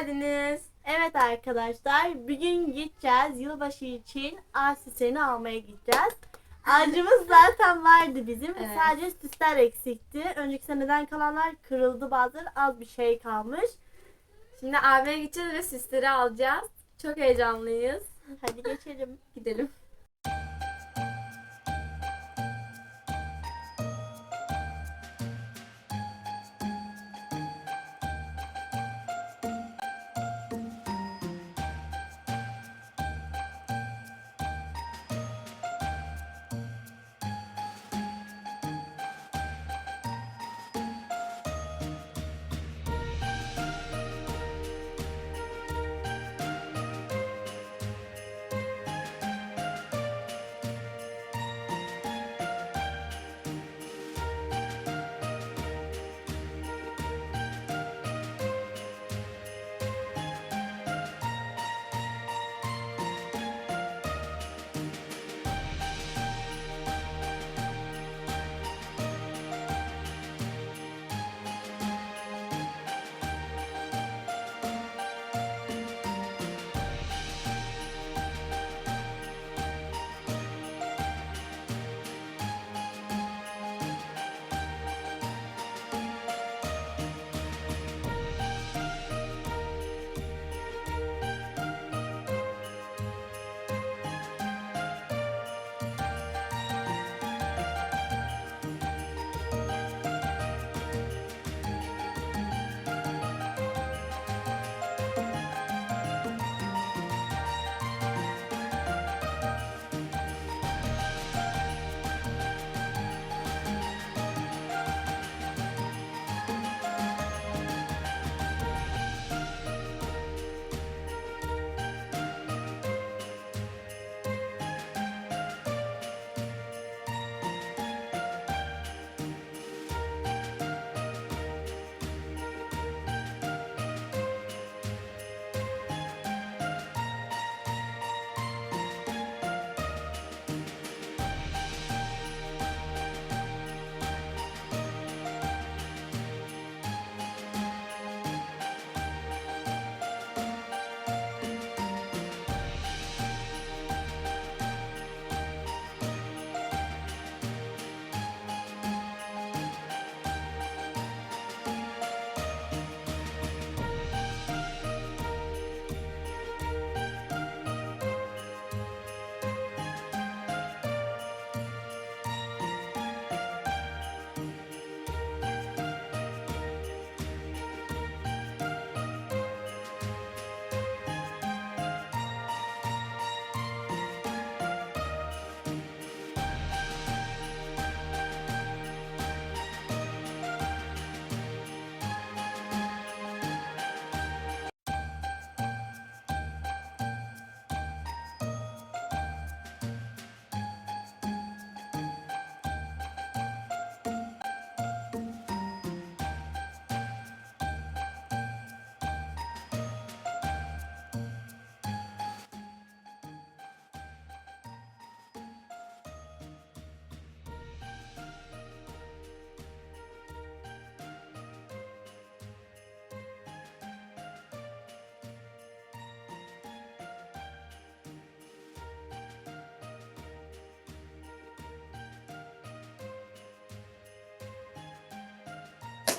geldiniz. Evet arkadaşlar bugün gideceğiz yılbaşı için ağaç süslerini almaya gideceğiz. Ağacımız zaten vardı bizim. Evet. Sadece süsler eksikti. Önceki seneden kalanlar kırıldı bazıları az bir şey kalmış. Şimdi AVM'ye gideceğiz ve süsleri alacağız. Çok heyecanlıyız. Hadi geçelim. Gidelim.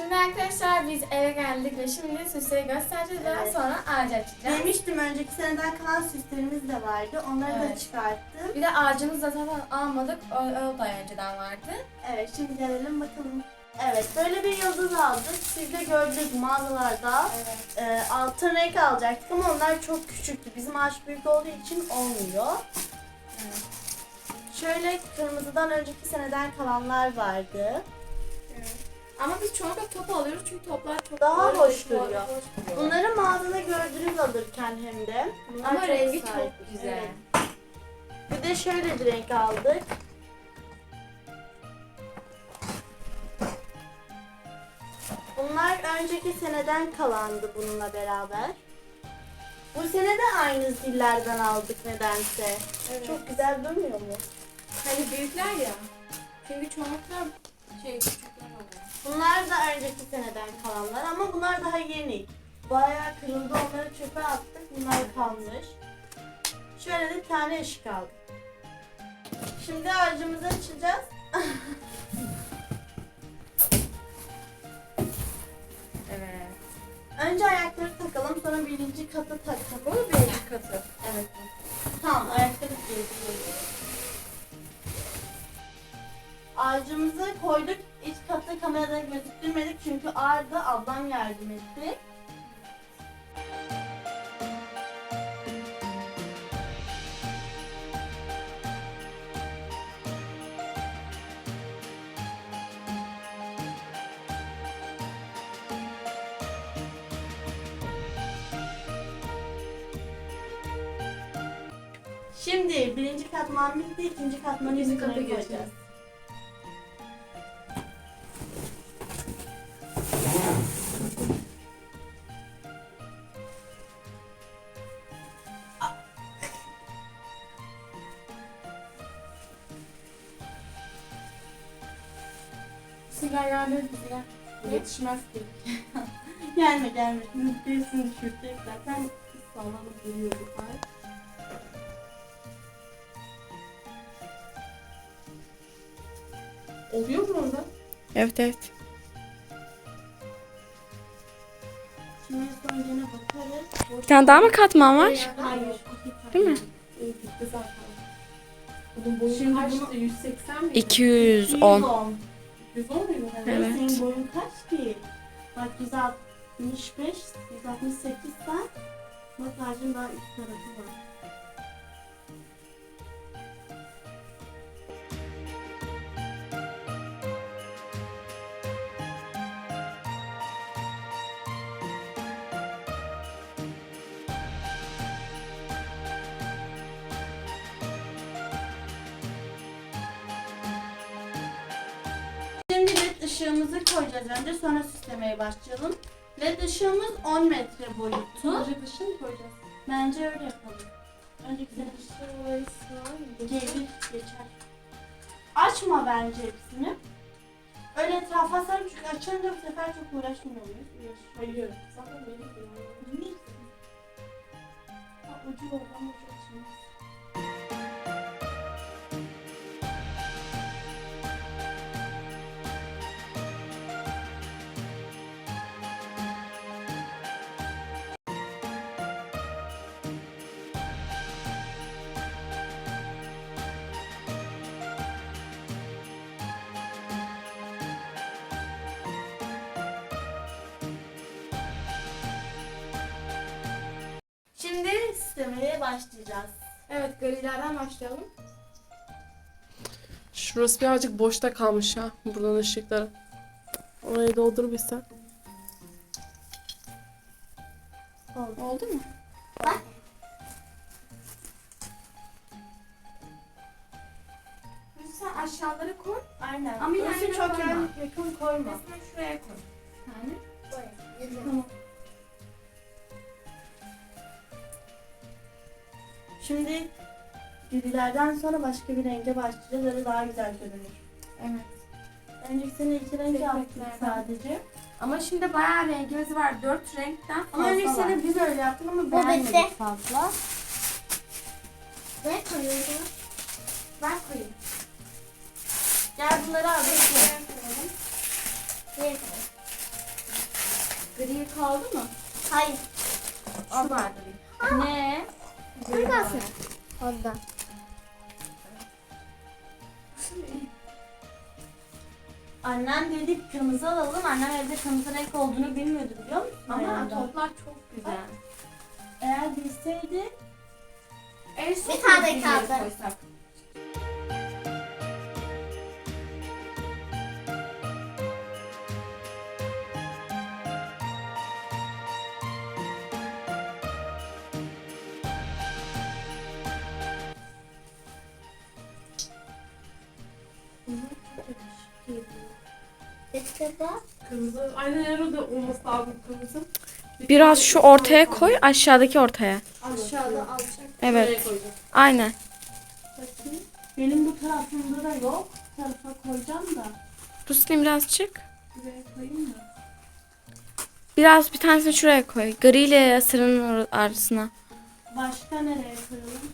Şimdi arkadaşlar biz eve geldik ve şimdi süsleri göstereceğiz. Daha Evet. sonra ağacı açacağız. Demiştim önceki seneden kalan süslerimiz de vardı. Onları da Evet. çıkarttım. Bir de ağacımızı da zaten almadık. O, o da önceden vardı. Evet şimdi gelelim bakalım. Evet böyle bir yıldız aldık. Siz de gördük mağazalarda. Evet. Ee, altın renk alacaktık ama onlar çok küçüktü. Bizim ağaç büyük olduğu için olmuyor. evet. Şöyle kırmızıdan önceki seneden kalanlar vardı. evet. Ama biz çoğunlukla top alıyoruz çünkü toplar çok Daha böyle hoş duruyor. hoş duruyor. Bunları mağazada gördünüz alırken hem de. Bunlar Ama çok rengi çok güzel. Evet. Bir de şöyle bir renk aldık. Bunlar önceki seneden kalandı bununla beraber. Bu sene de aynı zillerden aldık nedense. Evet. Çok güzel durmuyor mu? Hani büyükler ya. Çünkü çoğunlukla şey oluyor. Bunlar da önceki seneden kalanlar ama bunlar daha yeni. bayağı kırıldı. Onları çöpe attık. Bunlar kalmış. Şöyle bir tane ışık aldık. Şimdi ağacımızı açacağız. Evet. Önce ayakları takalım. Sonra birinci katı takalım. Bu birinci katı. Evet. Tamam ayakları giyelim. Ağacımızı koyduk. İç katta kamerada gözüktürmedik çünkü ağırdı. Ablam yardım etti. Şimdi birinci katman bitti. ikinci katmanı İkinci üstüne kata gelmez bize. Yetişmez ki. Gelme gelme. Birisini düşürdük. Zaten sallanıp duruyor bu ay. Oluyor mu orada? Evet evet. Şimdi sonra gene bakarız. Bir tane daha mı katman var? Hayır. Değil mi? İyi bitti zaten. Bunun boyu kaçtı? bunu- 180 miydi? 210. 110. 110 muydu? Evet. Senin boyun kaç ki? Bak 165, 168 sen. Ağacın daha üst tarafı var. Işığımızı koyacağız önce sonra süslemeye başlayalım. Led ışığımız 10 metre boyutu. Sadece dışını mı koyacağız? Bence öyle yapalım. Önce güzel ışığı gelir geçer. Açma bence hepsini. Öyle etrafa sarı çünkü açınca bu sefer çok uğraşmıyor muyuz? Hayır. Zaten benim de Niye? Ucu oradan ucu açılmaz. Süslemeye başlayacağız. Evet grilerden başlayalım. Şurası birazcık boşta kalmış ha. Buradan ışıkları. Orayı doldur bir sen. Oldu. Oldu mu? Sen aşağıları koy. Aynen. Ama Ama yan yana çok koyma. yan yakın koyma. Resmen şuraya koy. Yani. Tamam. Şimdi güdülerden sonra başka bir renge başlayacağız. Öyle daha güzel görünür. Evet. Önceki sene iki renk yaptık sadece. Ama şimdi bayağı rengimiz var. Dört renkten fazla Ama önceki var. sene biz öyle yaptık ama bitti. beğenmedik fazla. Ne koyuyorsun? Ben koyayım. Gel bunları al. bekle. Şuraya koyalım. Ne Gri kaldı mı? Hayır. Şu var gri. Ne? Buradasın. Orada. Annem dedik kırmızı alalım. Annem evde kırmızı renk olduğunu bilmiyordu biliyor musun? Ama Ayağında. toplar çok güzel. Eğer bilseydi En son Bir tane kaldı. koysak. Bak. Kırmızı. Aynen yarı da olması lazım kırmızı. Biraz şu ortaya koy, aşağıdaki ortaya. Aşağıda alçak. Evet. Koyacağız. Aynen. bakayım. Benim bu tarafımda da yok. Bu tarafa koyacağım da. Ruslim biraz çık. Buraya koyayım da. Biraz bir tanesini şuraya koy. Gri ile sarının ar- arasına. Başka nereye koyalım?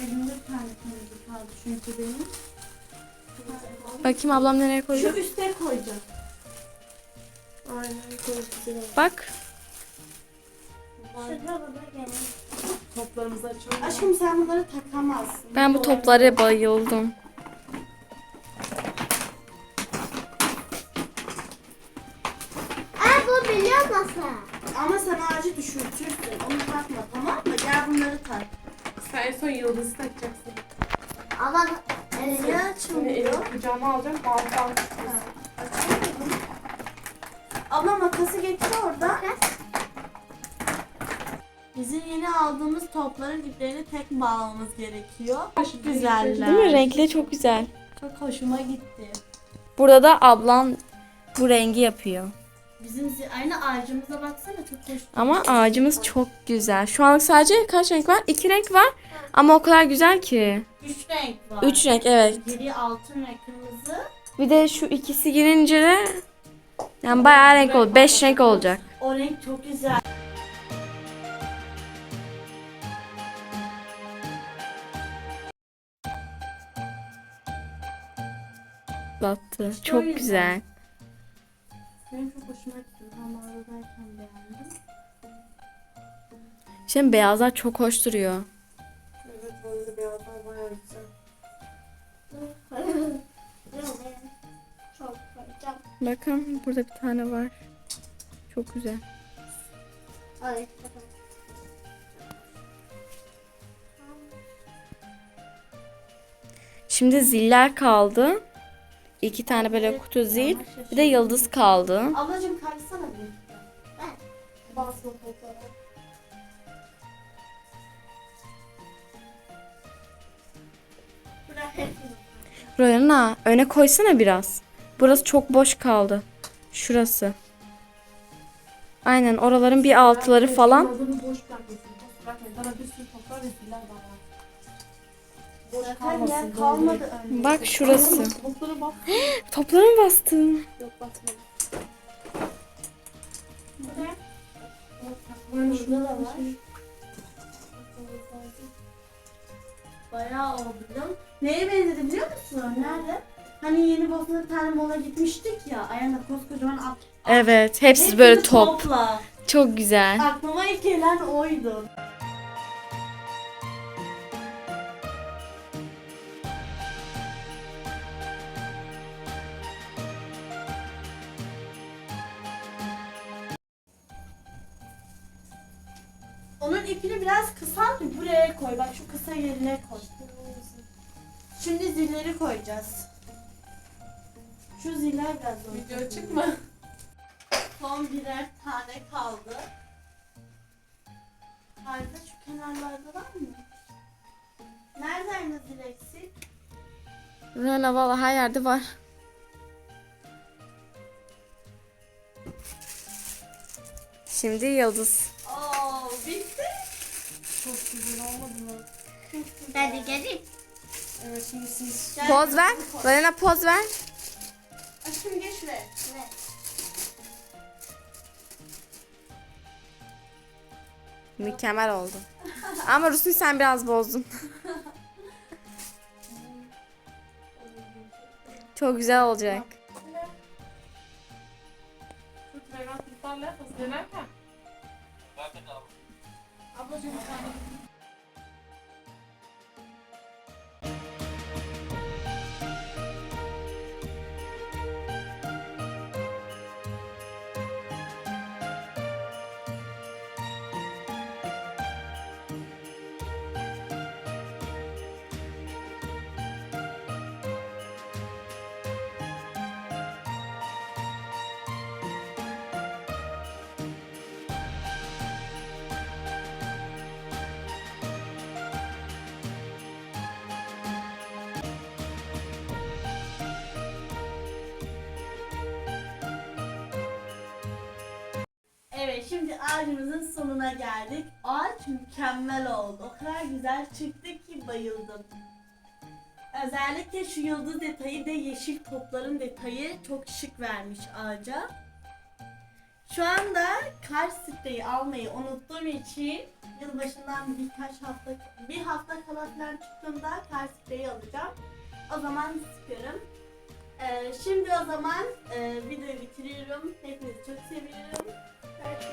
Elimde bir tane kırmızı kaldı çünkü benim. Bakayım ablam nereye Şu koyacak. üste koyacağım. Aynen çok güzel oldu. Bak. Toplarımızı açalım. Aşkım sen bunları takamazsın. Ben bu toplara bayıldım. Aa bu biliyor musun? Ama sen ağacı düşürtürsün. Onu takma tamam mı? Gel bunları tak. Sen en son yıldızı takacaksın. Ama Niye Şimdi açılmıyor? elini kucağıma alacağım. Açılmıyor. Abla makası getir orada. Bizim yeni aldığımız topların iplerini tek bağlamamız gerekiyor. Çok güzeller. Değil mi? Renkleri çok güzel. Çok hoşuma gitti. Burada da ablam bu rengi yapıyor. Bizim zi- aynı ağacımıza baksana çok hoş. Ama ağacımız çok güzel. Şu anlık sadece kaç renk var? İki renk var. Ama o kadar güzel ki. Üç renk var. Üç renk evet. Biri altın ve kırmızı. Bir de şu ikisi girince de yani bayağı renk oldu. Beş renk olacak. O renk çok güzel. Battı. Çok Şöyle. güzel. Benim çok hoşuma gitti. Hamarladayken beğendim. Şimdi beyazlar çok hoş duruyor. Bakın burada bir tane var. Çok güzel. Ay. Şimdi ziller kaldı. İki tane böyle kutu zil. Bir de yıldız kaldı. Ablacığım kaysana bir. Basma toplara. Bırak hepsini. Royana öne koysana biraz. Burası çok boş kaldı. Şurası. Aynen oraların bir altıları falan. Bak şurası. Toplara mı bastın? Yok basmadım. Burada da var. Bayağı oldu biliyor musun? Neye benzedi biliyor musun? Nerede? Hani yeni Bosna'da bir tane mola gitmiştik ya. Ayağında koskocaman at. Evet, hepsi Hepsi böyle top. topla. Çok güzel. Aklıma ilk gelen oydu. Onun ipini biraz kısalt buraya koy. Bak şu kısa yerine koy. Şimdi zilleri koyacağız. Şu ziller biraz zor. Video çıkma. Son birer tane kaldı. Harika şu kenarlarda var mı? Nereden zil eksik? Royana valla her yerde var. Şimdi yıldız. Oo bitti. Çok güzel olmadı mı? Hadi gelin. Evet şimdi siz Poz ver. Royana poz ver. Aşkım geç şuraya. Evet. Mükemmel oldu. Ama Rusun sen biraz bozdun. Çok güzel olacak. Ablacığım sen. Evet şimdi ağacımızın sonuna geldik. Ağaç mükemmel oldu. O kadar güzel çıktı ki bayıldım. Özellikle şu yıldız detayı da yeşil topların detayı çok şık vermiş ağaca. Şu anda kar spreyi almayı unuttuğum için yılbaşından birkaç hafta, bir hafta kala falan çıktığımda kar spreyi alacağım. O zaman sıkarım. Ee, şimdi o zaman e, videoyu bitiriyorum. Hepinizi çok seviyorum. Patrick.